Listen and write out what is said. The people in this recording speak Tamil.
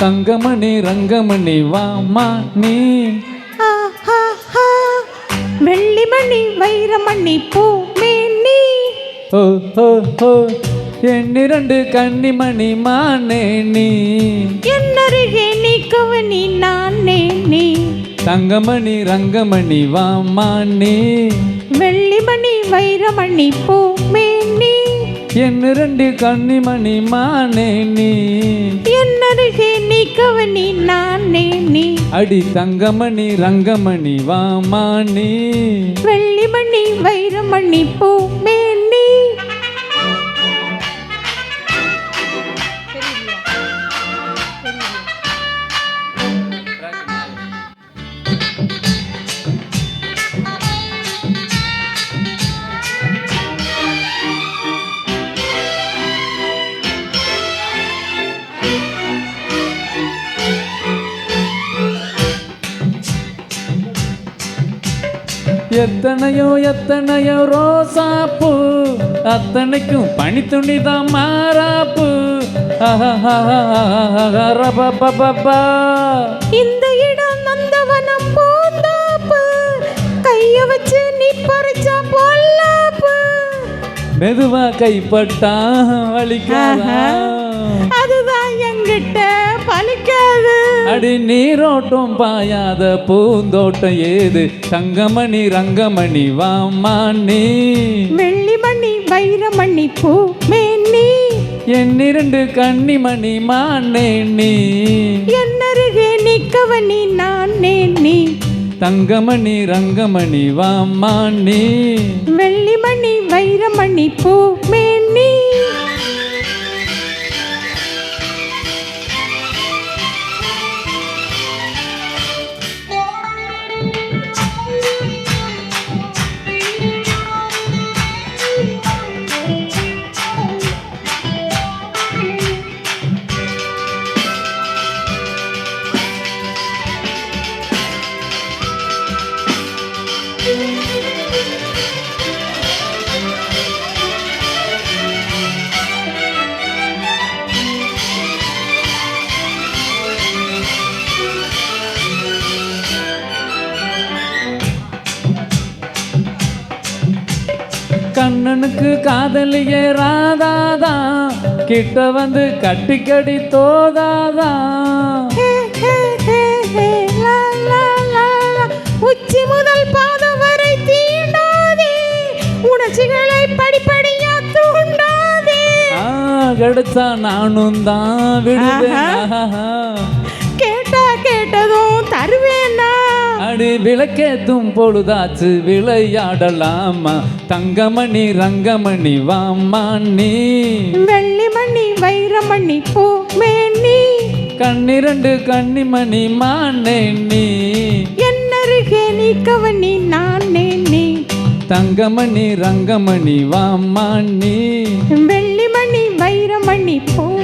தங்கமணி ரங்கமணி வாமா நீ. வெள்ளிமணி வைரமணி பூமேனி. ஓ ஓ ஓ எண்ணிரண்டு கன்னிமணி மானே நீ. என்னருகே நீ கவனி நானே நீ. தங்கமணி ரங்கமணி வாமா நீ. வெள்ளிமணி வைரமணி பூமேனி. எண்ணிரண்டு கன்னிமணி மானே நீ. என்னருகே நீ கவனி நானே நீ. அடி தங்கமணி ரங்கமணி வாமா நீ வெள்ளிமணி வைரமணி பூமேனி. எத்தனையோ எத்தனையோ ரோசாப்பூ அத்தனைக்கும் பனித்துணி தான் மாறாப்பு. இந்த இடம் நந்தவனம் பூந்தாப்பு. கைய வச்சு நீ பறிச்சா பொல்லாப்பு. மெதுவா கைப்பட்டா வலிக்காதா? அதுதான் என்கிட்ட பலிக்காது அடி நீரோட்டம் பாயாத பூந்தோட்டம் ஏது? தங்கமணி ரங்கமணி வாமா நீ வெள்ளிமணி வைரமணி பூமேனி. என்னிரண்டு கன்னிமணி மானே நீ என்னருகே நிக்கவனி நானே நீ தங்கமணி ரங்கமணி வாமா நீ வெள்ளிமணி வைரமணி பூமேனி. கண்ணனுக்கு காதலியே ராதாதா கிட்ட வந்து கட்டிக்கடி தோதாதா? ஹே, ஹே, ஹே, ஹே, லா, லா, லா, லா. உச்சி முதல் பாதம் வரை தீண்டாதே. உணர்ச்சிகளை படிப்படியா தூண்டாதே. ஆ, கிடைச்சா நானும் தான் விடுவேன். அடி விளக்கேத்தும் பொழுதாச்சு விளையாடலாமா? தங்கமணி ரங்கமணி வாமா நீ. வெள்ளிமணி வைரமணி பூமேனி. கண்ணிரண்டு கன்னிமணி மானே நீ. என்னருகே நீ கவனி நானே நீ. தங்கமணி ரங்கமணி வாமா நீ. வெள்ளிமணி வைரமணி பூ